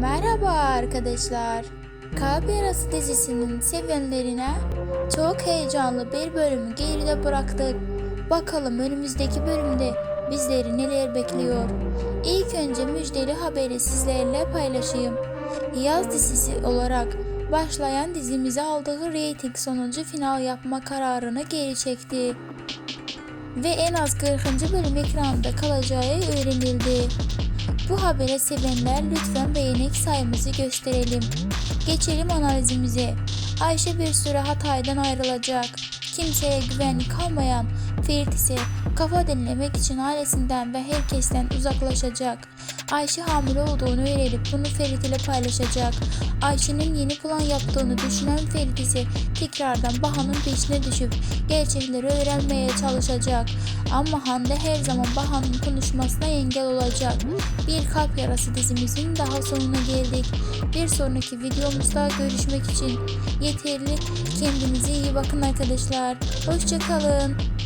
Merhaba arkadaşlar. Kalp dizisinin sevenlerine çok heyecanlı bir bölümü geride bıraktık. Bakalım önümüzdeki bölümde bizleri neler bekliyor. İlk önce müjdeli haberi sizlerle paylaşayım. Yaz dizisi olarak başlayan dizimize aldığı reyting sonucu final yapma kararını geri çekti. Ve en az 40. bölüm ekranda kalacağı öğrenildi. Bu habere sevenler lütfen beğenek sayımızı gösterelim. Geçelim analizimize. Ayşe bir süre Hatay'dan ayrılacak. Kimseye güvenli kalmayan Ferit ise kafa dinlemek için ailesinden ve herkesten uzaklaşacak. Ayşe hamile olduğunu öğrenip bunu Ferit ile paylaşacak. Ayşe'nin yeni plan yaptığını düşünen Ferit ise tekrardan Baha'nın peşine düşüp gerçekleri öğrenmeye çalışacak. Ama Hande her zaman Baha'nın konuşmasına engel olacak. Bir kalp yarası dizimizin daha sonuna geldik. Bir sonraki videomuzda görüşmek için yeterli kendinize iyi bakın arkadaşlar. Hoşçakalın.